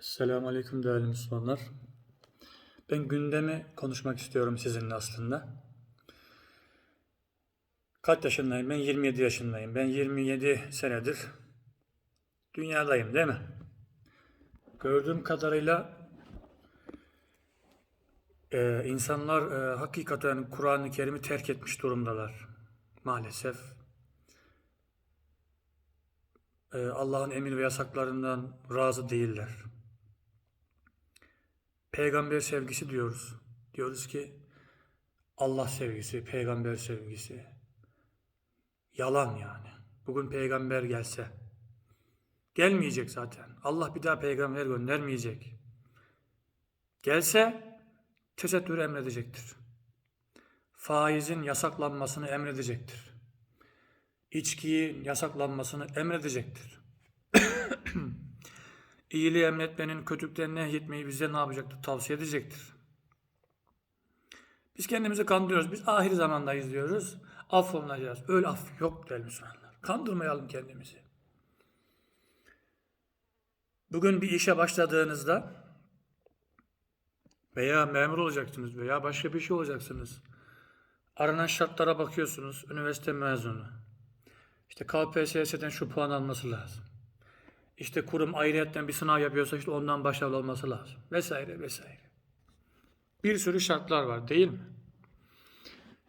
Selamun Aleyküm değerli Müslümanlar. Ben gündemi konuşmak istiyorum sizinle aslında. Kaç yaşındayım? Ben 27 yaşındayım. Ben 27 senedir dünyadayım değil mi? Gördüğüm kadarıyla e, insanlar e, hakikaten Kur'an-ı Kerim'i terk etmiş durumdalar. Maalesef. E, Allah'ın emir ve yasaklarından razı değiller. Peygamber sevgisi diyoruz. Diyoruz ki Allah sevgisi, peygamber sevgisi. Yalan yani. Bugün peygamber gelse. Gelmeyecek zaten. Allah bir daha peygamber göndermeyecek. Gelse tesettür emredecektir. Faizin yasaklanmasını emredecektir. İçkiyi yasaklanmasını emredecektir. İyiliği emretmenin, kötülükten nehyetmeyi bize ne yapacaktır? Tavsiye edecektir. Biz kendimizi kandırıyoruz. Biz ahir zamandayız diyoruz. Affolunacağız. Öyle af yok değerli Müslümanlar. Kandırmayalım kendimizi. Bugün bir işe başladığınızda veya memur olacaksınız veya başka bir şey olacaksınız. Aranan şartlara bakıyorsunuz. Üniversite mezunu. İşte KPSS'den şu puan alması lazım. İşte kurum ayrıyetten bir sınav yapıyorsa işte ondan başarılı olması lazım. Vesaire vesaire. Bir sürü şartlar var değil mi?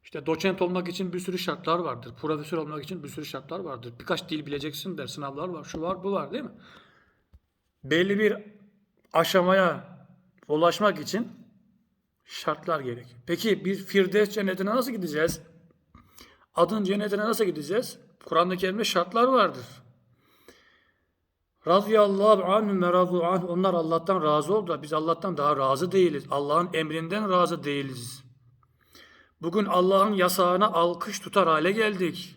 İşte doçent olmak için bir sürü şartlar vardır. Profesör olmak için bir sürü şartlar vardır. Birkaç dil bileceksin der. Sınavlar var. Şu var bu var değil mi? Belli bir aşamaya ulaşmak için şartlar gerek. Peki bir Firdevs cennetine nasıl gideceğiz? Adın cennetine nasıl gideceğiz? Kur'an-ı şartlar vardır. Radıyallahu anhum ve radu anh. Onlar Allah'tan razı oldular. Biz Allah'tan daha razı değiliz. Allah'ın emrinden razı değiliz. Bugün Allah'ın yasağına alkış tutar hale geldik.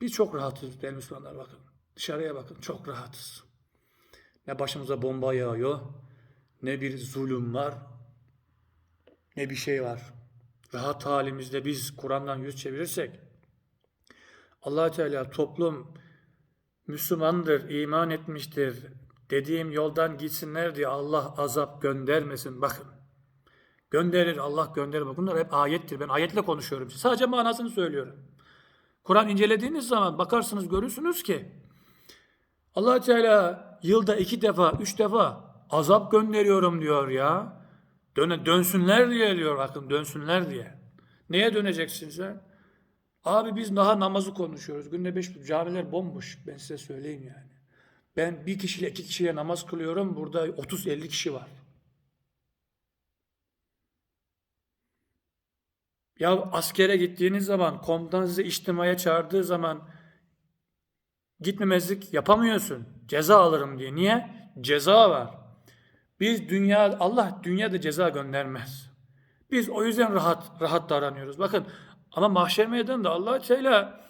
Biz çok rahatız değerli Müslümanlar bakın. Dışarıya bakın çok rahatız. Ne başımıza bomba yağıyor, ne bir zulüm var, ne bir şey var. Rahat halimizde biz Kur'an'dan yüz çevirirsek allah Teala toplum Müslümandır, iman etmiştir dediğim yoldan gitsinler diye Allah azap göndermesin. Bakın. Gönderir, Allah gönderir. Bunlar hep ayettir. Ben ayetle konuşuyorum. Sadece manasını söylüyorum. Kur'an incelediğiniz zaman bakarsınız görürsünüz ki allah Teala yılda iki defa, üç defa azap gönderiyorum diyor ya. Dön dönsünler diye diyor bakın dönsünler diye. Neye döneceksin sen? Abi biz daha namazı konuşuyoruz. Günde beş camiler bomboş. Ben size söyleyeyim yani. Ben bir kişiyle iki kişiyle namaz kılıyorum. Burada 30-50 kişi var. Ya askere gittiğiniz zaman komutan sizi içtimaya çağırdığı zaman gitmemezlik yapamıyorsun. Ceza alırım diye. Niye? Ceza var. Biz dünya Allah dünyada ceza göndermez. Biz o yüzden rahat rahat davranıyoruz. Bakın ama mahşer meydanında Allah Teala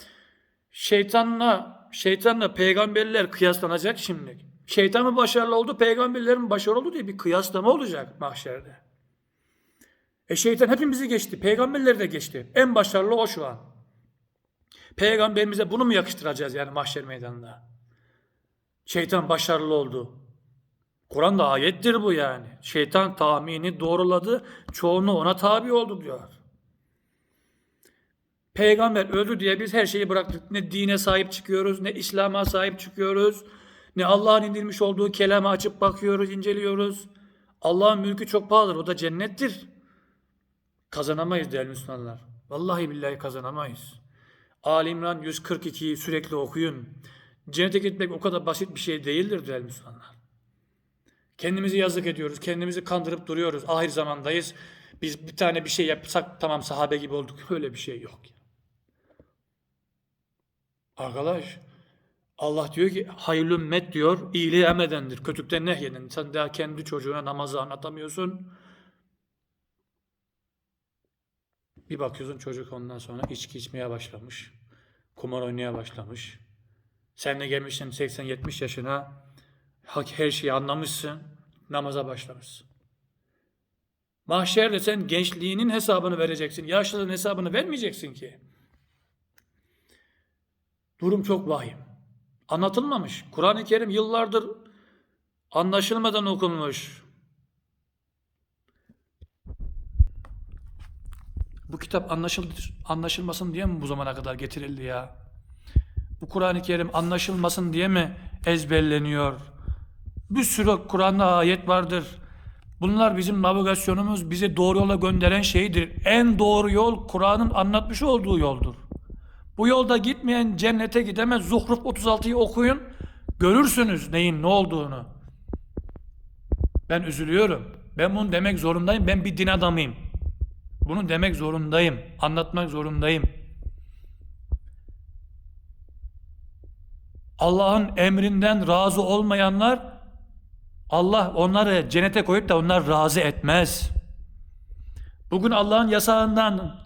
şeytanla şeytanla peygamberler kıyaslanacak şimdi. Şeytan mı başarılı oldu, peygamberlerin başarılı oldu diye bir kıyaslama olacak mahşerde. E şeytan hepimizi geçti, peygamberleri de geçti. En başarılı o şu an. Peygamberimize bunu mu yakıştıracağız yani mahşer meydanında? Şeytan başarılı oldu. Kur'an'da ayettir bu yani. Şeytan tahmini doğruladı, çoğunu ona tabi oldu diyor. Peygamber öldü diye biz her şeyi bıraktık. Ne dine sahip çıkıyoruz, ne İslam'a sahip çıkıyoruz, ne Allah'ın indirmiş olduğu kelama açıp bakıyoruz, inceliyoruz. Allah'ın mülkü çok pahalıdır, o da cennettir. Kazanamayız değerli Müslümanlar. Vallahi billahi kazanamayız. Ali İmran 142'yi sürekli okuyun. Cennete gitmek o kadar basit bir şey değildir değerli Müslümanlar. Kendimizi yazık ediyoruz, kendimizi kandırıp duruyoruz. Ahir zamandayız. Biz bir tane bir şey yapsak tamam sahabe gibi olduk. Öyle bir şey yok. Arkadaş Allah diyor ki hayırlı ümmet diyor iyiliği emredendir. Kötülükten nehyeden. Sen daha kendi çocuğuna namazı anlatamıyorsun. Bir bakıyorsun çocuk ondan sonra içki içmeye başlamış. Kumar oynaya başlamış. Sen de gelmişsin 80-70 yaşına her şeyi anlamışsın. Namaza başlamışsın. Mahşerde sen gençliğinin hesabını vereceksin. Yaşlılığın hesabını vermeyeceksin ki. Durum çok vahim. Anlatılmamış. Kur'an-ı Kerim yıllardır anlaşılmadan okunmuş. Bu kitap anlaşıl anlaşılmasın diye mi bu zamana kadar getirildi ya? Bu Kur'an-ı Kerim anlaşılmasın diye mi ezberleniyor? Bir sürü Kur'an'da ayet vardır. Bunlar bizim navigasyonumuz, bizi doğru yola gönderen şeydir. En doğru yol Kur'an'ın anlatmış olduğu yoldur. Bu yolda gitmeyen cennete gidemez. Zuhruf 36'yı okuyun. Görürsünüz neyin ne olduğunu. Ben üzülüyorum. Ben bunu demek zorundayım. Ben bir din adamıyım. Bunu demek zorundayım. Anlatmak zorundayım. Allah'ın emrinden razı olmayanlar Allah onları cennete koyup da onlar razı etmez. Bugün Allah'ın yasağından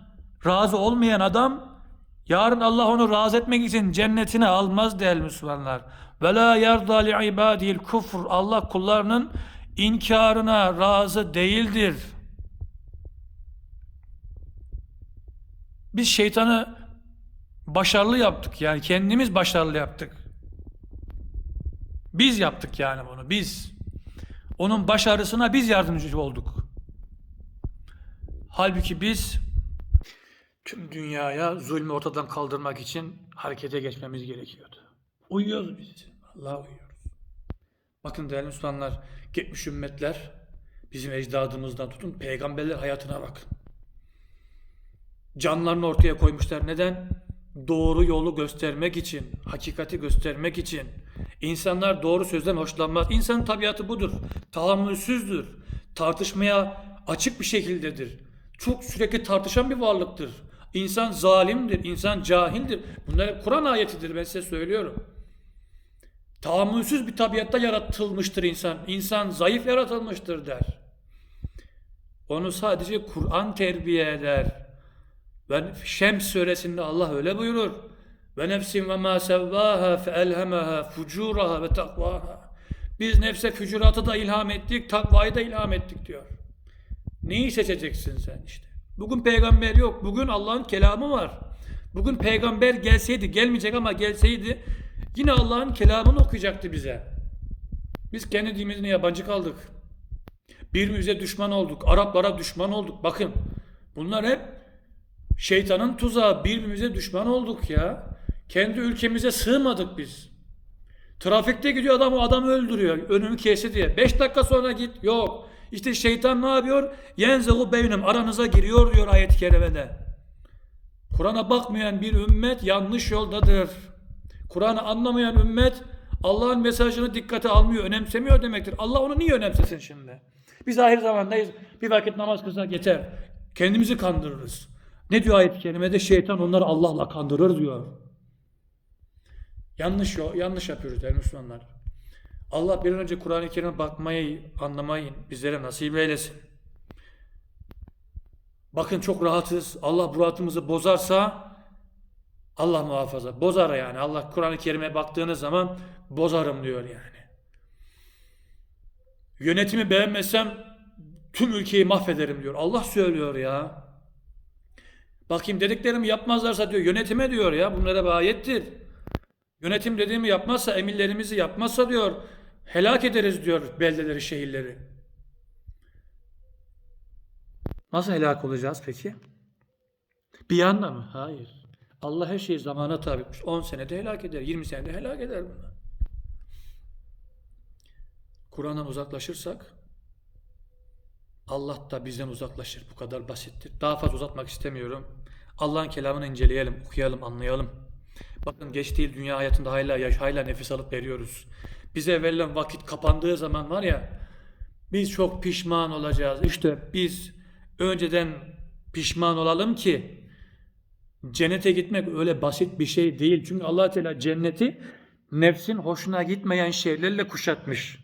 razı olmayan adam yarın Allah onu razı etmek için cennetine almaz değerli Müslümanlar. Ve la yerda li ibadil kufr. Allah kullarının inkarına razı değildir. Biz şeytanı başarılı yaptık yani kendimiz başarılı yaptık. Biz yaptık yani bunu biz. Onun başarısına biz yardımcı olduk. Halbuki biz tüm dünyaya zulmü ortadan kaldırmak için harekete geçmemiz gerekiyordu. Uyuyoruz biz. Allah uyuyoruz. Bakın değerli Müslümanlar, geçmiş ümmetler bizim ecdadımızdan tutun peygamberler hayatına bakın. Canlarını ortaya koymuşlar. Neden? Doğru yolu göstermek için, hakikati göstermek için. İnsanlar doğru sözden hoşlanmaz. İnsanın tabiatı budur. Tahammülsüzdür. Tartışmaya açık bir şekildedir. Çok sürekli tartışan bir varlıktır. İnsan zalimdir, insan cahildir. Bunlar hep Kur'an ayetidir ben size söylüyorum. Tahammülsüz bir tabiatta yaratılmıştır insan. İnsan zayıf yaratılmıştır der. Onu sadece Kur'an terbiye eder. Ve Şems suresinde Allah öyle buyurur. Ve nefsin ve ma sevvaha fe elhemaha fucuraha ve takvaha. Biz nefse fücuratı da ilham ettik, takvayı da ilham ettik diyor. Neyi seçeceksin sen işte? Bugün peygamber yok. Bugün Allah'ın kelamı var. Bugün peygamber gelseydi, gelmeyecek ama gelseydi yine Allah'ın kelamını okuyacaktı bize. Biz kendi dinimizine yabancı kaldık. Birbirimize düşman olduk. Araplara düşman olduk. Bakın bunlar hep şeytanın tuzağı. Birbirimize düşman olduk ya. Kendi ülkemize sığmadık biz. Trafikte gidiyor adam adamı öldürüyor. Önümü kesti diye. Beş dakika sonra git. Yok. İşte şeytan ne yapıyor? Yenzehu beynim aranıza giriyor diyor ayet-i kerimede. Kur'an'a bakmayan bir ümmet yanlış yoldadır. Kur'an'ı anlamayan ümmet Allah'ın mesajını dikkate almıyor, önemsemiyor demektir. Allah onu niye önemsesin şimdi? Biz ahir zamandayız. Bir vakit namaz kılsak yeter. Kendimizi kandırırız. Ne diyor ayet-i kerimede? Şeytan onları Allah'la kandırır diyor. Yanlış yanlış yapıyoruz değerli Müslümanlar. Allah bir an önce Kur'an-ı Kerim'e bakmayı, anlamayı bizlere nasip eylesin. Bakın çok rahatız. Allah bu rahatımızı bozarsa Allah muhafaza. Bozar yani. Allah Kur'an-ı Kerim'e baktığınız zaman bozarım diyor yani. Yönetimi beğenmezsem tüm ülkeyi mahvederim diyor. Allah söylüyor ya. Bakayım dediklerimi yapmazlarsa diyor yönetime diyor ya bunlara bir ayettir. Yönetim dediğimi yapmazsa emirlerimizi yapmazsa diyor helak ederiz diyor beldeleri şehirleri. Nasıl helak olacağız peki? Bir anda mı? Hayır. Allah her şeyi zamana tabi etmiş. 10 senede helak eder, 20 senede helak eder bunu. Kur'an'dan uzaklaşırsak Allah da bizden uzaklaşır. Bu kadar basittir. Daha fazla uzatmak istemiyorum. Allah'ın kelamını inceleyelim, okuyalım, anlayalım. Bakın geçtiği dünya hayatında hala yaş, hala nefes alıp veriyoruz. Bize verilen vakit kapandığı zaman var ya biz çok pişman olacağız. İşte biz önceden pişman olalım ki cennete gitmek öyle basit bir şey değil. Çünkü allah Teala cenneti nefsin hoşuna gitmeyen şeylerle kuşatmış.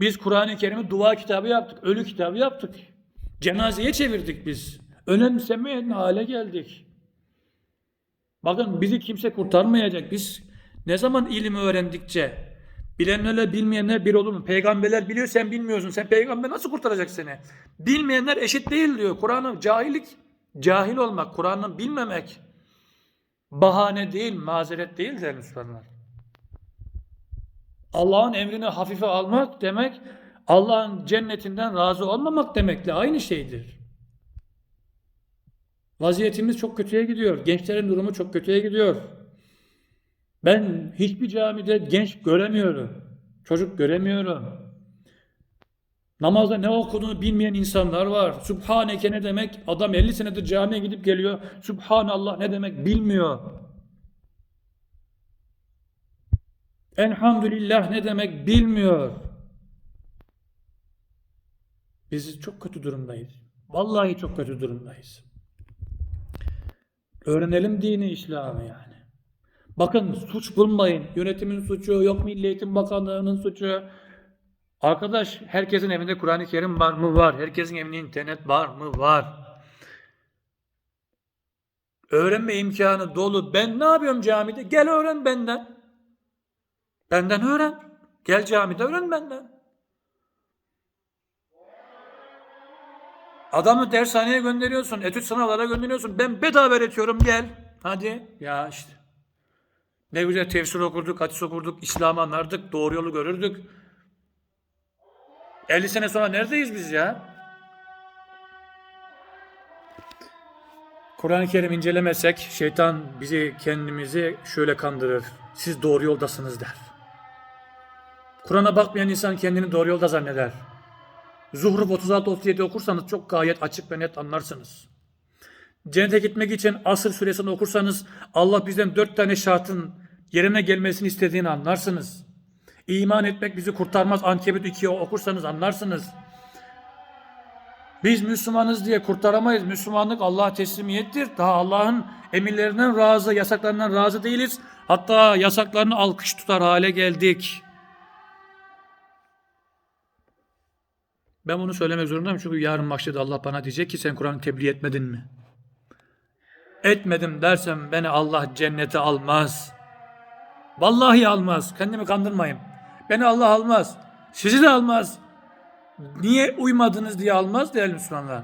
Biz Kur'an-ı Kerim'i dua kitabı yaptık, ölü kitabı yaptık. Cenazeye çevirdik biz. Önemsemeyen hale geldik. Bakın bizi kimse kurtarmayacak. Biz ne zaman ilim öğrendikçe bilenlerle bilmeyenler bir olur mu? Peygamberler biliyor sen bilmiyorsun. Sen peygamber nasıl kurtaracak seni? Bilmeyenler eşit değil diyor. Kur'an'ın cahillik, cahil olmak, Kur'an'ın bilmemek. bahane değil, mazeret değil değerli Müslümanlar. Allah'ın emrini hafife almak demek, Allah'ın cennetinden razı olmamak demekle aynı şeydir. Vaziyetimiz çok kötüye gidiyor. Gençlerin durumu çok kötüye gidiyor. Ben hiçbir camide genç göremiyorum. Çocuk göremiyorum. Namazda ne okuduğunu bilmeyen insanlar var. Subhaneke ne demek? Adam 50 senedir camiye gidip geliyor. Subhanallah ne demek bilmiyor. Elhamdülillah ne demek bilmiyor. Biz çok kötü durumdayız. Vallahi çok kötü durumdayız. Öğrenelim dini İslam'ı yani. Bakın suç bulmayın. Yönetimin suçu, yok Milli Eğitim Bakanlığı'nın suçu. Arkadaş herkesin evinde Kur'an-ı Kerim var mı? Var. Herkesin evinde internet var mı? Var. Öğrenme imkanı dolu. Ben ne yapıyorum camide? Gel öğren benden. Benden öğren. Gel camide öğren benden. Adamı dershaneye gönderiyorsun, etüt sınavlara gönderiyorsun. Ben bedava öğretiyorum gel. Hadi. Ya işte. Ne güzel tefsir okurduk, hadis okurduk, İslam'ı anlardık, doğru yolu görürdük. 50 sene sonra neredeyiz biz ya? Kur'an-ı Kerim incelemezsek şeytan bizi kendimizi şöyle kandırır. Siz doğru yoldasınız der. Kur'an'a bakmayan insan kendini doğru yolda zanneder. Zuhruf 36-37 okursanız çok gayet açık ve net anlarsınız. Cennete gitmek için Asır suresini okursanız Allah bizden dört tane şartın yerine gelmesini istediğini anlarsınız. İman etmek bizi kurtarmaz. Ankebut 2'yi okursanız anlarsınız. Biz Müslümanız diye kurtaramayız. Müslümanlık Allah'a teslimiyettir. Daha Allah'ın emirlerinden razı, yasaklarından razı değiliz. Hatta yasaklarını alkış tutar hale geldik. Ben bunu söylemek zorundayım çünkü yarın mahşede Allah bana diyecek ki sen Kur'an'ı tebliğ etmedin mi? Etmedim dersem beni Allah cennete almaz. Vallahi almaz. Kendimi kandırmayın. Beni Allah almaz. Sizi de almaz. Niye uymadınız diye almaz değerli Müslümanlar.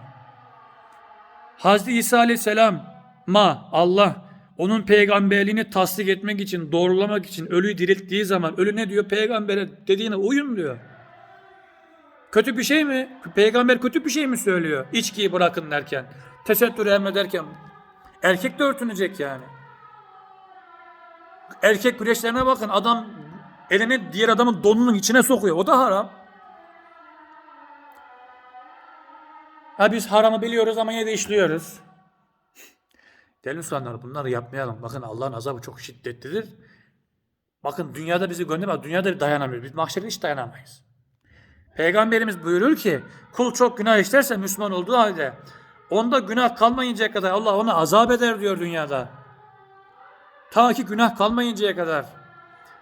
Hazreti İsa Aleyhisselam ma Allah onun peygamberliğini tasdik etmek için, doğrulamak için ölüyü dirilttiği zaman ölü ne diyor? Peygambere dediğine uyun diyor. Kötü bir şey mi? Peygamber kötü bir şey mi söylüyor? İçkiyi bırakın derken, tesettür emrederken. Erkek de örtünecek yani. Erkek güreşlerine bakın. Adam elini diğer adamın donunun içine sokuyor. O da haram. Ha biz haramı biliyoruz ama yine de işliyoruz. Değerli Müslümanlar bunları yapmayalım. Bakın Allah'ın azabı çok şiddetlidir. Bakın dünyada bizi göndermez. Dünyada dayanamıyoruz. Biz mahşerde hiç dayanamayız. Peygamberimiz buyurur ki kul çok günah işlerse Müslüman olduğu halde onda günah kalmayıncaya kadar Allah ona azap eder diyor dünyada. Ta ki günah kalmayıncaya kadar.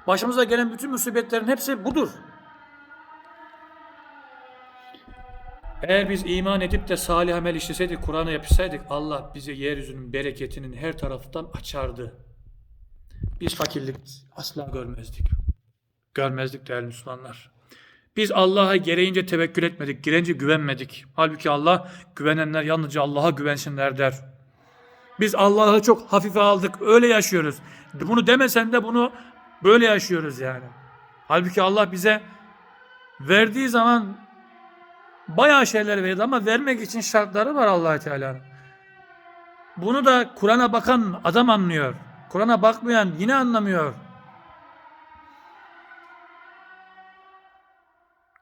Başımıza gelen bütün musibetlerin hepsi budur. Eğer biz iman edip de salih amel işleseydik, Kur'an'a yapışsaydık Allah bize yeryüzünün bereketinin her taraftan açardı. Biz fakirlik asla görmezdik. Görmezdik değerli Müslümanlar. Biz Allah'a gereğince tevekkül etmedik, gereğince güvenmedik. Halbuki Allah güvenenler yalnızca Allah'a güvensinler der. Biz Allah'ı çok hafife aldık, öyle yaşıyoruz. Bunu demesen de bunu böyle yaşıyoruz yani. Halbuki Allah bize verdiği zaman bayağı şeyler verdi ama vermek için şartları var allah Teala'nın. Bunu da Kur'an'a bakan adam anlıyor. Kur'an'a bakmayan yine anlamıyor.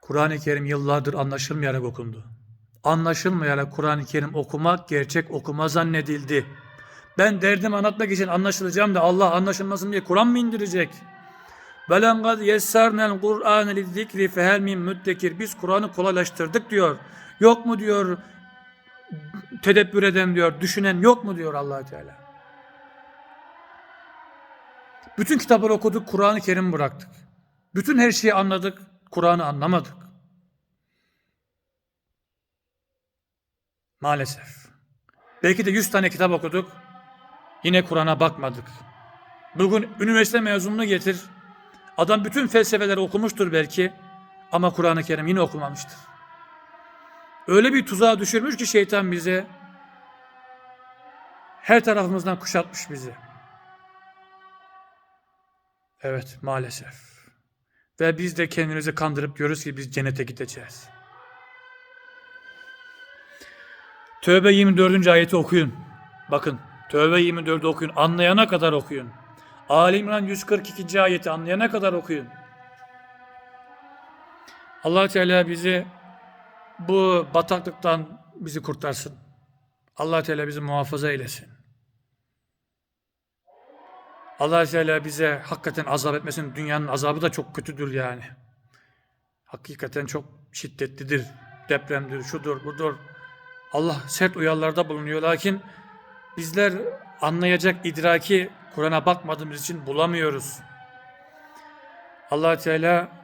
Kur'an-ı Kerim yıllardır anlaşılmayarak okundu. Anlaşılmayarak Kur'an-ı Kerim okumak gerçek okuma zannedildi. Ben derdimi anlatmak için anlaşılacağım da Allah anlaşılmasın diye Kur'an mı indirecek? Velen kad yessarnel Kur'an lizzikri fehel min müddekir. Biz Kur'an'ı kolaylaştırdık diyor. Yok mu diyor tedebbür eden diyor, düşünen yok mu diyor allah Teala. Bütün kitapları okuduk, Kur'an-ı Kerim bıraktık. Bütün her şeyi anladık, Kur'an'ı anlamadık. Maalesef. Belki de 100 tane kitap okuduk. Yine Kur'an'a bakmadık. Bugün üniversite mezununu getir. Adam bütün felsefeleri okumuştur belki. Ama Kur'an-ı Kerim yine okumamıştır. Öyle bir tuzağa düşürmüş ki şeytan bize. Her tarafımızdan kuşatmış bizi. Evet maalesef. Ve biz de kendimizi kandırıp diyoruz ki biz cennete gideceğiz. Tövbe 24. ayeti okuyun. Bakın Tövbe 24'ü okuyun. Anlayana kadar okuyun. Ali İmran 142. ayeti anlayana kadar okuyun. allah Teala bizi bu bataklıktan bizi kurtarsın. allah Teala bizi muhafaza eylesin. Allah Teala bize hakikaten azap etmesin. Dünyanın azabı da çok kötüdür yani. Hakikaten çok şiddetlidir. Depremdir, şudur, budur. Allah sert uyarılarda bulunuyor. Lakin bizler anlayacak idraki Kur'an'a bakmadığımız için bulamıyoruz. allah Teala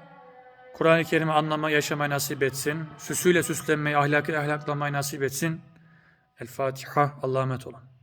Kur'an-ı Kerim'i anlamayı, yaşamayı nasip etsin. Süsüyle süslenmeyi, ahlakıyla ahlaklamayı nasip etsin. El Fatiha. Allah'a emanet olun.